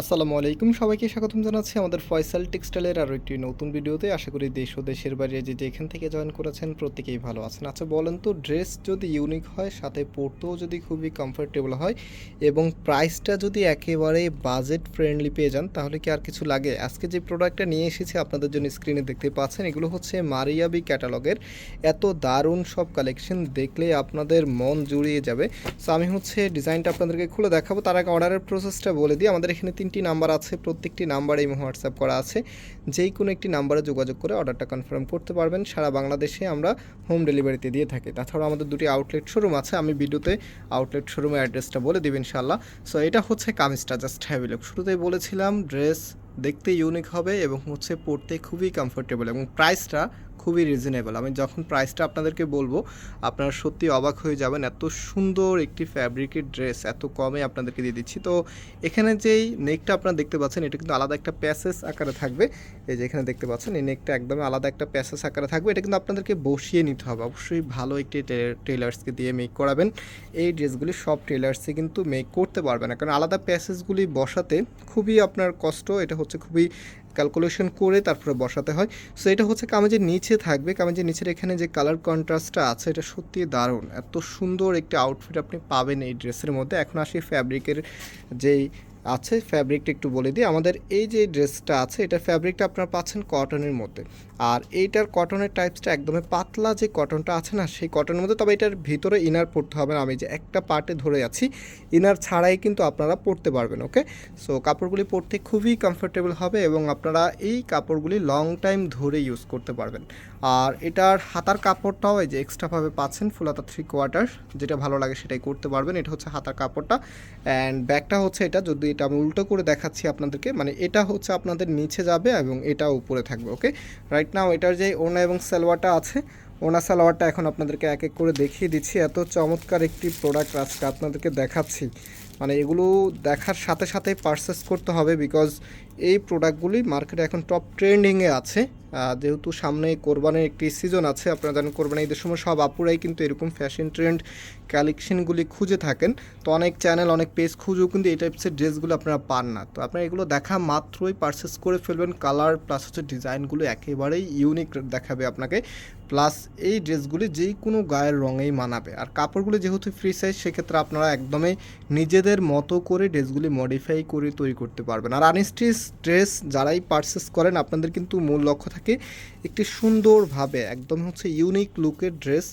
আসসালামু আলাইকুম। সবাইকে স্বাগতম জানাচ্ছি আমাদের ফয়সাল টেক্সটাইলের আরও একটি নতুন ভিডিওতে। আশা করি দেশ ও দেশের বাইরে যে যেখান থেকে জয়েন করেছেন প্রত্যেকেই ভালো আছেন। আচ্ছা বলেন তো ড্রেস যদি ইউনিক হয়, সাথে পরতেও যদি খুবই কমফোর্টেবল হয়, এবং প্রাইসটা যদি একেবারে বাজেট ফ্রেন্ডলি পেয়ে যান, তাহলে কি আর কিছু লাগে? আজকে যে প্রোডাক্টটা নিয়ে এসেছি, আপনাদের জন্য স্ক্রিনে দেখতে পাচ্ছেন, এগুলো হচ্ছে মারিয়াবি ক্যাটালগের। এত দারুণ সব কালেকশন দেখলে আপনাদের মন জুড়িয়ে যাবে। সো আমি হচ্ছে ডিজাইনটা আপনাদেরকে খুলে দেখাবো। তার আগে অর্ডারের প্রসেসটা বলে দিই। আমাদের এখানে তিনটি নাম্বার আছে, প্রত্যেকটি নাম্বারে এই হোয়াটসঅ্যাপ করা আছে। যেই কোনো একটি নাম্বারে যোগাযোগ করে অর্ডারটা কনফার্ম করতে পারবেন। সারা বাংলাদেশে আমরা হোম ডেলিভারিতে দিয়ে থাকি। তাছাড়াও আমাদের দুটি আউটলেট শোরুম আছে। আমি ভিডিওতে আউটলেট শোরুমের অ্যাড্রেসটা বলে দেব ইনশাল্লাহ সো এটা হচ্ছে কামিজটা, জাস্ট হ্যাভি লুক। শুরুতেই বলেছিলাম, ড্রেস দেখতে ইউনিক হবে এবং হচ্ছে পরতে খুবই কমফোর্টেবল এবং প্রাইসটা খুবই রিজনেবল আমি যখন প্রাইসটা আপনাদেরকে বলব, আপনারা সত্যি অবাক হয়ে যাবেন এত সুন্দর একটি ফ্যাব্রিকের ড্রেস এত কমে আপনাদেরকে দিয়ে দিচ্ছি। তো এখানে যেই নেকটা আপনারা দেখতে পাচ্ছেন, এটা কিন্তু আলাদা একটা প্যাসেজ আকারে থাকবে। এই যে এখানে দেখতে পাচ্ছেন, এই নেকটা একদমই আলাদা একটা প্যাসেজ আকারে থাকবে। এটা কিন্তু আপনাদেরকে বসিয়ে নিতে হবে। অবশ্যই ভালো একটি টেলার্সকে দিয়ে মেক করাবেন। এই ড্রেসগুলি সব টেলার্সে কিন্তু মেক করতে পারবে না। কারণ আলাদা প্যাসেজগুলি বসাতে খুবই আপনার কষ্ট। এটা হচ্ছে খুবই ক্যালকুলেশন করে তারপরে বসাতে হয়। সো এটা হচ্ছে কামেজের নিচে থাকবে। কামেজের নিচের এখানে যে কালার কন্ট্রাস্টটা আছে, এটা সত্যি দারুণ। এত সুন্দর একটি আউটফিট আপনি পাবেন এই ড্রেসের মধ্যে। এখন আসি ফ্যাব্রিকের যেই আছে ফ্যাব্রিকটা একটু বলে দিই। আমাদের এই যে ড্রেসটা আছে, এটা ফ্যাব্রিকটা আপনারা পাচ্ছেন কটনের মধ্যে। আর এইটার কটনের টাইপসটা একদমই পাতলা যে কটনটা আছে না, সেই কটনের মধ্যে, তবে এটার ভিতরে ইনার পড়তে হবে না। আমি যে একটা পার্টে ধরে আছি ইনার ছাড়াই কিন্তু আপনারা পরতে পারবেন ওকে সো কাপড়গুলি পরতে খুবই কমফোর্টেবল হবে এবং আপনারা এই কাপড়গুলি লং টাইম ধরে ইউজ করতে পারবেন। আর এটার হাতার কাপড়টাও এই যে এক্সট্রাভাবে পাচ্ছেন ফুলাতা থ্রি কোয়ার্টার যেটা ভালো লাগে সেটাই করতে পারবেন। এটা হচ্ছে হাতার কাপড়টা। অ্যান্ড ব্যাগটা হচ্ছে এটা, যদি এটা আমি উল্টো করে দেখাচ্ছি আপনাদেরকে। মানে এটা হচ্ছে আপনাদের নিচে যাবে এবং এটা উপরে থাকবে, ওকে? রাইট নাও এটার যে ওনা এবং সালোয়ারটা আছে ওনা সালোয়ারটা এখন আপনাদেরকে এক এক করে দেখিয়ে দিচ্ছি। এত চমৎকার একটি প্রোডাক্ট আজকে আপনাদেরকে দেখাচ্ছি। মানে এগুলো দেখার সাথে সাথে পারচেস করতে হবে বিকজ এই প্রোডাক্টগুলি মার্কেটে এখন টপ ট্রেন্ডিংয়ে আছে। যেহেতু সামনে কোরবানির একটি সিজন আছে, আপনারা জানেন কোরবানি ঈদের সময় সব আপুরাই কিন্তু এরকম ফ্যাশন ট্রেন্ড কালেকশনগুলি খুঁজে থাকেন। তো অনেক চ্যানেল অনেক পেজ খুঁজেও কিন্তু এই টাইপসের ড্রেসগুলো আপনারা পান না। তো আপনারা এগুলো দেখা মাত্রই পারচেস করে ফেলবেন। কালার প্লাস হচ্ছে ডিজাইনগুলো একেবারেই ইউনিক দেখাবে আপনাকে। প্লাস এই ড্রেসগুলি যেই কোনো গায়ের রঙেই মানাবে। আর কাপড়গুলি যেহেতু ফ্রি সাইজ সেক্ষেত্রে আপনারা একদমই নিজেদের মতো করে ড্রেসগুলি মডিফাই করে তৈরি করতে পারবেন। আর আনস্টিচ ড্রেস যারাই পারচেস করেন, আপনাদের কিন্তু মূল লক্ষ্য থাকে একটি সুন্দরভাবে একদম হচ্ছে ইউনিক লুকের ড্রেস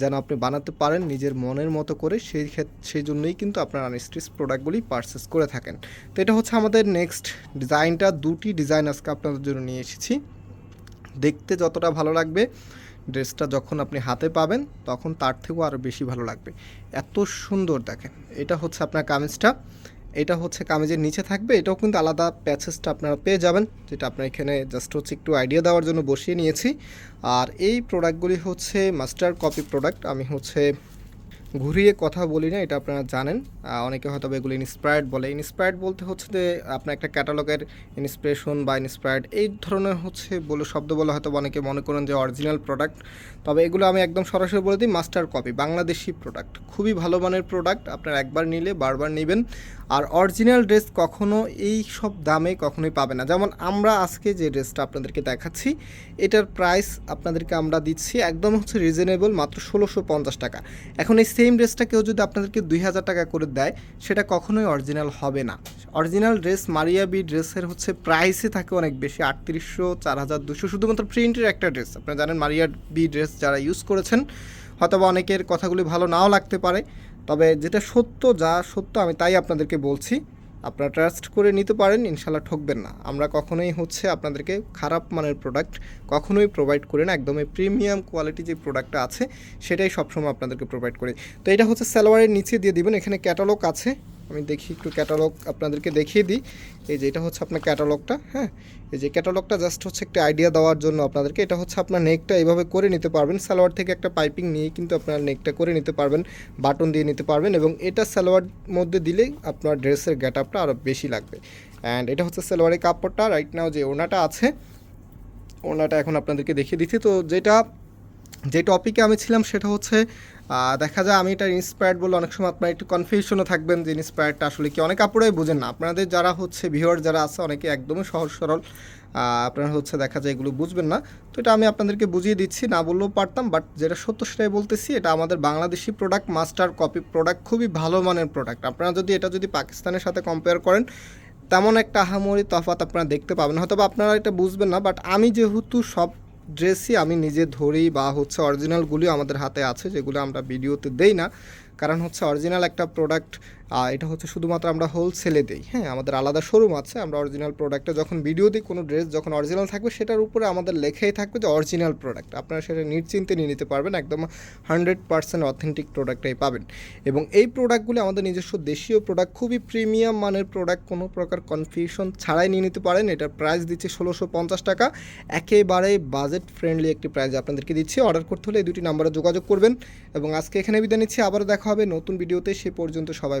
যেন আপনি বানাতে পারেন নিজের মনের মতো করে, সেই সেই জন্যই কিন্তু আপনার আনস্টিচ প্রোডাক্টগুলি পারচেস করে থাকেন। তো এটা হচ্ছে আমাদের নেক্সট ডিজাইনটা দুটি ডিজাইন আজকে আপনাদের জন্য নিয়ে এসেছি। দেখতে যতটা ভালো লাগবে ড্রেসটা যখন আপনি হাতে পাবেন, তখন তার থেকেও আরও বেশি ভালো লাগবে। এত সুন্দর দেখেন। এটা হচ্ছে আপনার কামিজটা। এটা হচ্ছে কামিজের নিচে থাকবে। এটাও কিন্তু আলাদা প্যাচেসটা আপনারা পেয়ে যাবেন। যেটা আপনার এখানে জাস্ট হচ্ছে একটু আইডিয়া দেওয়ার জন্য বসিয়ে নিয়েছি। আর এই প্রোডাক্টগুলি হচ্ছে মাস্টার কপি প্রোডাক্ট আমি হচ্ছে ঘুরিয়ে কথা বলি না, এটা আপনারা জানেন। অনেকে হয়তো এগুলো ইন্সপায়ার্ড বলে। ইন্সপায়ার্ড বলতে হচ্ছে যে, আপনার একটা ক্যাটালগের ইন্সপিরেশন বা ইন্সপায়ার্ড এই ধরনের হচ্ছে বলে শব্দ বলে হয়তো অনেকে মনে করেন যে অরিজিনাল প্রোডাক্ট তবে এগুলো আমি একদম সরাসরি বলে দিই মাস্টার কপি বাংলাদেশি প্রোডাক্ট খুবই ভালো মানের প্রোডাক্ট আপনার একবার নিলে, বারবার নেবেন। আর অরিজিনাল ড্রেস কখনো এই সব দামে কখনোই পাবে না। যেমন আমরা আজকে যে ড্রেসটা আপনাদেরকে দেখাচ্ছি, এটার প্রাইস আপনাদেরকে আমরা দিচ্ছি একদম হচ্ছে রিজনেবল মাত্র ষোলোশো পঞ্চাশ টাকা। এখন এই সেম ড্রেসটা কেউ যদি আপনাদেরকে দুই হাজার টাকা করে দেয়, সেটা কখনোই অরিজিনাল হবে না। অরিজিনাল ড্রেস মারিয়া বি ড্রেসের হচ্ছে প্রাইসই থাকে অনেক বেশি, আটত্রিশশো চার হাজার দুশো। শুধুমাত্র প্রিন্টের একটা ড্রেস আপনারা জানেন মারিয়া বি ড্রেস যারা ইউজ করেছেন হয়তো বা অনেকের কথাগুলি ভালো নাও লাগতে পারে, তবে যেটা সত্য, যা সত্য আমি তাই আপনাদেরকে বলছি। আপনারা ট্রাস্ট করে নিতে পারেন ইনশাল্লাহ ঠকবেন না। আমরা কখনোই হচ্ছে আপনাদেরকে খারাপ মানের প্রোডাক্ট কখনোই প্রোভাইড করি না। একদমই প্রিমিয়াম কোয়ালিটি যে প্রোডাক্টটা আছে, সেটাই সবসময় আপনাদেরকে প্রোভাইড করি। তো এটা হচ্ছে স্যালোয়ারের নিচে দিয়ে দিবেন। এখানে ক্যাটালগ আছে। আমি দেখি একটু ক্যাটালগ আপনাদেরকে দেখিয়ে দিই। এই যে এটা হচ্ছে আপনার ক্যাটালগটা হ্যাঁ? এই যে ক্যাটালগটা জাস্ট হচ্ছে একটা আইডিয়া দেওয়ার জন্য আপনাদেরকে। এটা হচ্ছে আপনার নেকটা এইভাবে করে নিতে পারবেন। সালোয়ার থেকে একটা পাইপিং নিয়ে কিন্তু আপনার নেকটা করে নিতে পারবেন বাটন দিয়ে নিতে পারবেন এবং এটা সালোয়ার মধ্যে দিলেই আপনার ড্রেসের গ্যাট আপটা আরও বেশি লাগবে। অ্যান্ড এটা হচ্ছে সালোয়ারের কাপড়টা। রাইট নাও যে ওনাটা আছে ওনাটা এখন আপনাদেরকে দেখিয়ে দিচ্ছি। তো যেটা যে টপিকে আমি ছিলাম সেটা হচ্ছে দেখা যায় আমি এটা ইন্সপায়ার্ড বলে অনেক সময় আপনারা একটু কনফিউশনও থাকবেন যে ইন্সপায়ার্ডটা আসলে কি? অনেক আপুরাই বুঝেন না। আপনাদের যারা হচ্ছে ভিউয়ার যারা আছে, অনেকে একদমই সহজ সরল আপনারা হচ্ছে দেখা যায় এগুলো বুঝবেন না। তো এটা আমি আপনাদেরকে বুঝিয়ে দিচ্ছি, না বললেও পারতাম বাট যেটা সত্য সেটাই বলতেছি, এটা আমাদের Bangladeshi product master copy product খুবই ভালো মানের প্রোডাক্ট আপনারা যদি এটা যদি পাকিস্তানের সাথে কম্পেয়ার করেন, তেমন একটা আহামরি তফাৎ আপনারা দেখতে পাবেন। হয়তো আপনারা এটা বুঝবেন না বাট আমি যেহেতু সব ড্রেসই আমি নিজে ধরি বা হচ্ছে অরিজিনালগুলিও আমাদের হাতে আছে, যেগুলো আমরা ভিডিওতে দেই না। কারণ হচ্ছে অরিজিনাল একটা প্রোডাক্ট এটা হচ্ছে শুধুমাত্র আমরা হোলসেলে দিই হ্যাঁ? আমাদের আলাদা শোরুম আছে, আমরা অরিজিনাল প্রোডাক্টে যখন ভিডিও দিই, কোনো ড্রেস যখন অরিজিনাল থাকবে, সেটার উপরে আমাদের লেখাই থাকবে যে অরিজিনাল প্রোডাক্ট আপনারা সেটা নিশ্চিন্তে নিয়ে নিতে পারবেন, একদম হান্ড্রেড পার্সেন্ট অথেন্টিক প্রোডাক্টটাই পাবেন। এবং এই প্রোডাক্টগুলি আমাদের নিজস্ব দেশীয় প্রোডাক্ট খুবই প্রিমিয়াম মানের প্রোডাক্ট কোনো প্রকার কনফিউশন ছাড়াই নিয়ে নিতে পারেন। এটার প্রাইস দিচ্ছে ষোলোশো পঞ্চাশ টাকা। একেবারেই বাজেট ফ্রেন্ডলি একটি প্রাইস আপনাদেরকে দিচ্ছি। অর্ডার করতে হলে এই দুটি নাম্বারে যোগাযোগ করবেন। এবং আজকে এখানে বিদায় নিচ্ছি। আবারও দেখা হবে নতুন ভিডিওতে সে পর্যন্ত সবাই